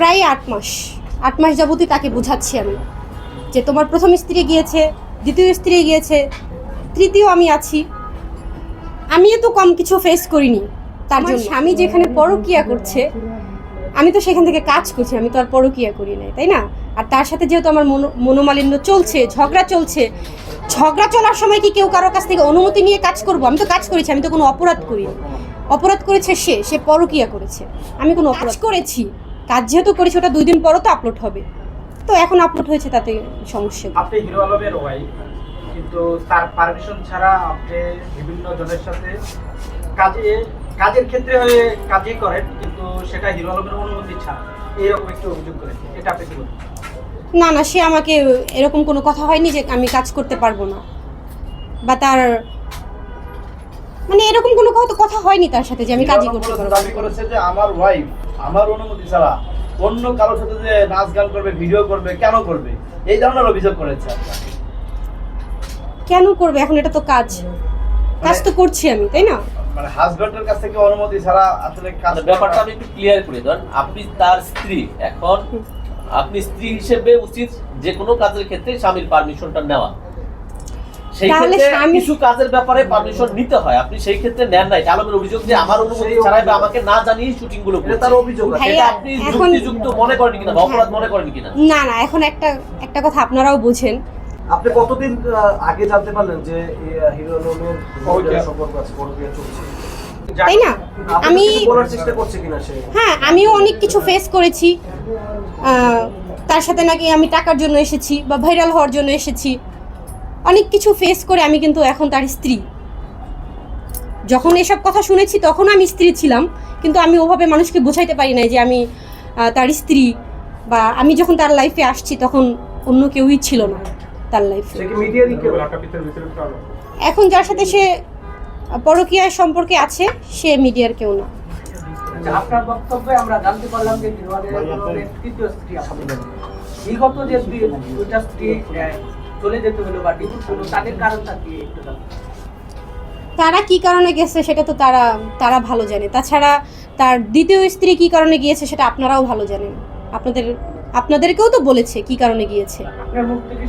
প্রায় আট মাস। আট মাস যাবতই তাকে বোঝাচ্ছি আমি যে তোমার প্রথম স্ত্রী গিয়েছে দ্বিতীয় স্ত্রী গিয়েছে তৃতীয় আমি আছি। আমিও তো কম কিছু ফেস করিনি তার জন্য। স্বামী যেখানে পরকিয়া করছে আমি তো সেখান থেকে কাজ করছি আমি তো আর পরকিয়া করি নাই তাই না? আর তার সাথে যেহেতু আমার মনো- মনোমালিন্য চলছে ঝগড়া চলছে ঝগড়া চলার সময় কি কেউ কারোর কাছ থেকে অনুমতি নিয়ে কাজ করব? আমি তো কাজ করেছি আমি তো কোনো অপরাধ করিনি। অপরাধ করেছে সে সে পরকিয়া করেছে। আমি কোনো অপরাধ করেছি। কাজ যেহেতু করেছি ওটা দুই দিন পরও তো আপলোড হবে। তো এখন আপলোড হয়েছে তাতে সমস্যা আপনি হিরো আলমের ওয়াইফ কিন্তু তার পারমিশন ছাড়া আপনি বিভিন্ন জনের সাথে কাজে কাজের ক্ষেত্রে হয়ে কাজই করেন কিন্তু সেটা হিরো আলমের অনুমতি ছাড়া। একটি অভিযোগ করেছে এটা আপনি কি বলবেন? না না সে আমাকে এরকম কোনো কথা হয়নি যে আমি কাজ করতে পারব না। বা তার মানে এরকম কোনো কথা কথা হয়নি তার সাথে যে আমি কাজই করতে পারব দাবি করেছে যে আমার ওয়াইফ আমার অনুমতি ছাড়া অন্য কারোর সাথে যে নাচ গান করবে ভিডিও করবে কেন করবে? এই ধরনের অভিযোগ করেছে কেন করবে? এখন এটা তো কাজ। কাজ তো করছি আমি তাই না? মানে হাজবেন্ডের কাছ থেকে অনুমতি ছাড়া আসলে কাজ মানে ব্যাপারটা আমি একটু ক্লিয়ার করে দেন। আপনি তার স্ত্রী এখন আপনি স্ত্রী হিসেবে উচিত যে কোনো কাজের ক্ষেত্রে স্বামীর পারমিশনটা নেওয়া। তাহলে স্বামী- কিছু কাজের ব্যাপারে পারমিশন নিতে হয়। আপনি সেই ক্ষেত্রে নেন নাই। আলমের অভিযোগ যে আমার অনুমতি ছাড়াই বা আমাকে না জানিয়ে শুটিংগুলো এটা তার অভিযোগ সেটা আপনি যুক্তিযুক্ত মনে করেন কিনা বা অপরাধ মনে করেন কিনা? না না এখন একটা একটা কথা আপনারাও বোঝেন। আপনি কতদিন আগে জানতে পারলেন যে হিরো আলমের সম্পর্ক আছে পরকীয়া চলছে? তাই না? আমি বলার চেষ্টা করছে কিনা সে? হ্যাঁ আমিও অনেক কিছু ফেস করেছি। তার সাথে নাকি আমি টাকার জন্য এসেছি বা ভাইরাল হওয়ার জন্য এসেছি। অনেক কিছু ফেস করে আমি কিন্তু এখন তার স্ত্রী। যখন এসব কথা শুনেছি তখন আমি স্ত্রী ছিলাম কিন্তু আমি ওভাবে মানুষকে বোঝাইতে পারি নাই যে আমি তার স্ত্রী বা আমি যখন তার লাইফে আসছি তখন অন্য কেউই ছিল না তার লাইফে এখন যার সাথে সে পরকীয়ার সম্পর্কে আছে সে মিডিয়ার কেউ না। আচ্ছা, আপনার বক্তব্যে আমরা জানতে পারলাম যে তৃতীয় স্ত্রী বিগত যে দুইটা স্ত্রী চলে যেতে হলো বা ডিভোর্স হলো তাদের কারণটা কি একটু তারা কি কারণে গেছে সেটা তো তারা তারা ভালো জানে। তাছাড়া তার দ্বিতীয় স্ত্রী কি কারণে গিয়েছে সেটা আপনারাও ভালো জানেন। আপনাদের আপনাদেরকেও তো বলেছে কি কারণে গিয়েছে। আপনার মুখ থেকে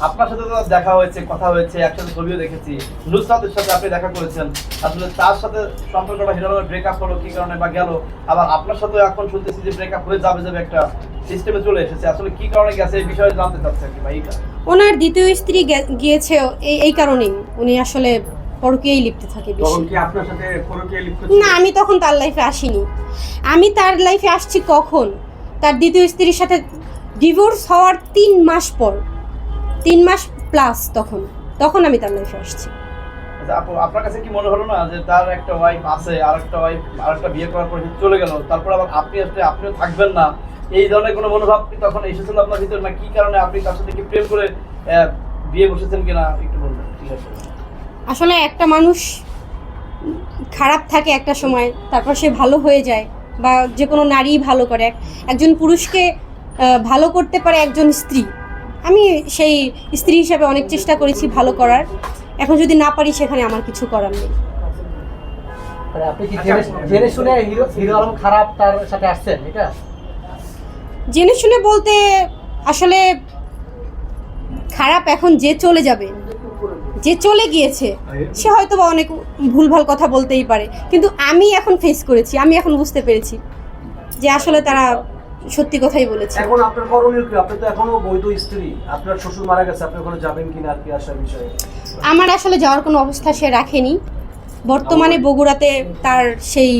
আপনার সাথে তো দেখা হয়েছে কথা হয়েছে একসাথে ছবিও দেখেছি। নুসরাতের সাথে আপনি দেখা করেছেন। আসলে তার সাথে সম্পর্কটা হিরো ব্রেকআপ হলো কি কারণে বা গেল? আবার আপনার সাথে এখন শুনতেছি যে ব্রেকআপ হয়ে যাবে যাবে একটা সিস্টেমে চলে এসেছে। আসলে কি কারণে গেছে এই বিষয়ে জানতে চাচ্ছি আর কি ভাই? ওনার দ্বিতীয় স্ত্রী গে- গিয়েছে এই এই কারণেই। উনি আসলে পরকীয়াই লিপ্ত থাকে বেশি। তখন কি আপনার সাথে পরকীয়া লিপ্ত না আমি তখন তার লাইফে আসিনি। আমি তার লাইফে আসছি কখন? তার দ্বিতীয় স্ত্রীর সাথে ডিভোর্স হওয়ার তিন মাস পর। তিন মাস প্লাস তখন। তখন আমি তার লাইফে আসছি। আচ্ছা, আপনার কাছে কি মনে হলো না যে তার একটা ওয়াইফ আছে আর একটা ওয়াইফ আর একটা বিয়ে করার পর চলে গেল? তারপর আবার আপনি আসলে আপনিও থাকবেন না। এই ধরনের কোনো মনোভাব কি তখন এসেছিল আপনার ভিতরে? না কি কারণে আপনি তার সাথে কি প্রেম করে বিয়ে বসেছেন কিনা একটু বলবেন ঠিক আছে? আসলে একটা মানুষ খারাপ থাকে একটা সময় তারপর সে ভালো হয়ে যায় বা যে কোনো নারী ভালো করে। একজন পুরুষকে ভালো করতে পারে একজন স্ত্রী। আমি সেই স্ত্রী হিসাবে অনেক চেষ্টা করেছি ভালো করার। এখন যদি না পারি সেখানে আমার কিছু করার নেই। আপনি কি জেনে জেনে শুনে হিরো হিরো আলম খারাপ তার সাথে আসছেন? এটা? জেনে শুনে বলতে আসলে খারাপ এখন যে চলে যাবে যে চলে গিয়েছে সে হয়তো বা অনেক ভুলভাল কথা বলতেই পারে। কিন্তু আমি এখন ফেস করেছি আমি এখন বুঝতে পেরেছি যে আসলে তারা সত্যি কথাই বলেছে এখন আপনার করণীয় কি? আপনি তো এখনও বৈধ স্ত্রী। আপনার শ্বশুর মারা গেছে আপনি ওখানে যাবেন কিনা আর কি আসার বিষয়ে? আমার আসলে যাওয়ার কোনো অবস্থা সে রাখেনি। বর্তমানে বগুড়াতে তার সেই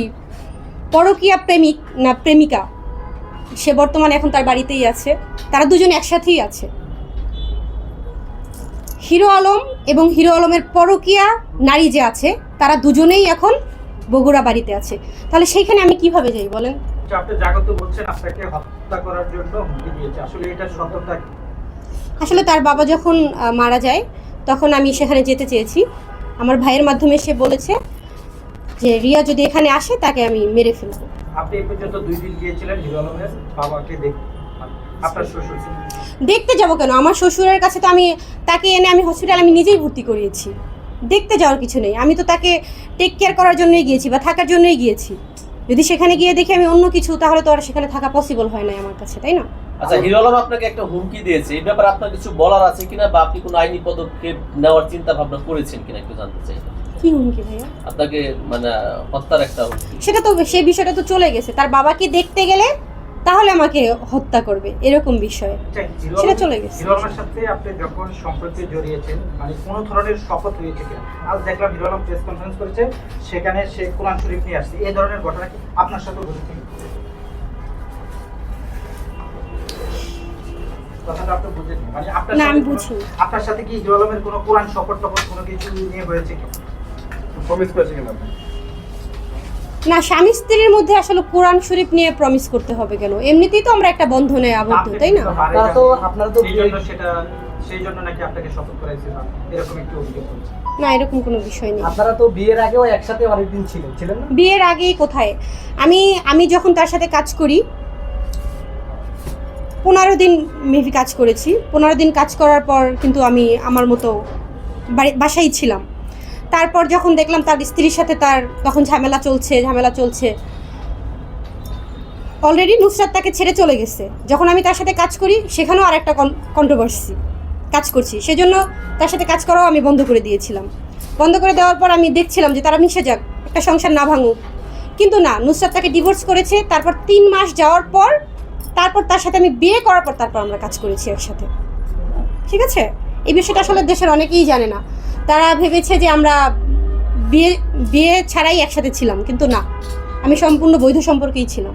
পরকীয়া প্রেমিক না প্রেমিকা সে বর্তমানে এখন তার বাড়িতেই আছে। তারা দুজন একসাথেই আছে। হিরো আলম এবং হিরো আলমের পরকীয়া নারী যে আছে তারা দুজনেই এখন বগুড়া বাড়িতে আছে। তাহলে সেইখানে আমি কীভাবে যাই বলেন? আপনি জাগত বলছেন আপনাকে হত্যা করার জন্য হুমকি দিয়েছে। আসলে এটা সত্যতা আসলে তার বাবা যখন মারা যায় তখন আমি সেখানে যেতে চেয়েছি। আমার ভাইয়ের মাধ্যমে সে বলেছে যে রিয়া যদি এখানে আসে তাকে আমি মেরে ফেলব। আপনি এই পর্যন্ত দুই দিন গিয়েছিলেন বাবাকে দেখ আপনার শ্বশুর? দেখতে যাব কেন? আমার শ্বশুরের কাছে তো আমি তাকে এনে আমি হসপিটাল আমি নিজেই ভর্তি করিয়েছি। দেখতে যাওয়ার কিছু নেই। আমি তো তাকে টেক কেয়ার করার জন্যই গিয়েছি বা থাকার জন্যই গিয়েছি। যদি সেখানে গিয়ে দেখি আমি অন্য কিছু তাহলে তো আর সেখানে থাকা পসিবল হয় না আমার কাছে তাই না? আচ্ছা হিরো আলম আপনাকে একটা হুমকি দিয়েছে। এই ব্যাপারে আপনার কিছু বলার আছে কিনা বা আপনি কোনো আইনি পদক্ষেপ নেওয়ার চিন্তা ভাবনা করেছেন কিনা একটু জানতে চাই। কি হুমকি ভাইয়া? আপনাকে মানে হত্যার একটা সেটা তো সেই বিষয়টা তো চলে গেছে। তার বাবাকে দেখতে গেলে তাহলে আমাকে হত্যা করবে এরকম বিষয়। সেটা চলে গেছে। সাথে আপনি যখন সম্পর্কে জড়িয়েছেন মানে কোনো ধরনের শপথ হয়েছে কিনা? আজ দেখলাম হিরো আলম প্রেস কনফারেন্স করেছে সেখানে সে কোরআন শরীফ নিয়ে আসছে। এই ধরনের ঘটনা কি আপনার সাথে ঘটেছে? মানে না, আমি আপনার সাথে কি হিরো আলমের কোনো কোরআন শপথ টপথ কোনো কিছু নিয়ে হয়েছে কি প্রমিস করেছে কিনা আপনি? না স্বামী স্ত্রীর মধ্যে আসলে কোরআন শরীফ নিয়ে প্রমিস করতে হবে কেন? এমনিতেই তো আমরা একটা বন্ধনে আবদ্ধ তাই না? আপনারা তো- আপনারা তো সেই জন্য সেটা সেই জন্য নাকি আপনাকে শপথ করাইছে না এরকম একটি অভিযোগ না এরকম কোনো বিষয় নেই। আপনারা তো বিয়ের আগেও একসাথে অনেকদিন ছিলেন ছিলেন না? বিয়ের আগেই কোথায়? আমি আমি যখন তার সাথে কাজ করি পনেরো দিন মেবি কাজ করেছি। পনেরো দিন কাজ করার পর কিন্তু আমি আমার মতো বাড়ি- বাসায় ছিলাম। তারপর যখন দেখলাম তার স্ত্রীর সাথে তার তখন ঝামেলা চলছে ঝামেলা চলছে। অলরেডি নুসরাত তাকে ছেড়ে চলে গেছে। যখন আমি তার সাথে কাজ করি, সেখানেও আর একটা কন্ট্রোভার্সি কাজ করছি। সেজন্য তার সাথে কাজ করাও আমি বন্ধ করে দিয়েছিলাম। বন্ধ করে দেওয়ার পর আমি দেখছিলাম যে তারা মিশে যাক, একটা সংসার না ভাঙুক। কিন্তু না, নুসরাত তাকে ডিভোর্স করেছে, তারপর তিন মাস যাওয়ার পর, তারপর তার সাথে আমি বিয়ে করার পর তারপর আমরা কাজ করেছি একসাথে। ঠিক আছে? এই বিষয়টা আসলে দেশের অনেকেই জানে না। তারা ভেবেছে যে আমরা বিয়ে বিয়ে ছাড়াই একসাথে ছিলাম, কিন্তু না। আমি সম্পূর্ণ বৈধ সম্পর্কেই ছিলাম।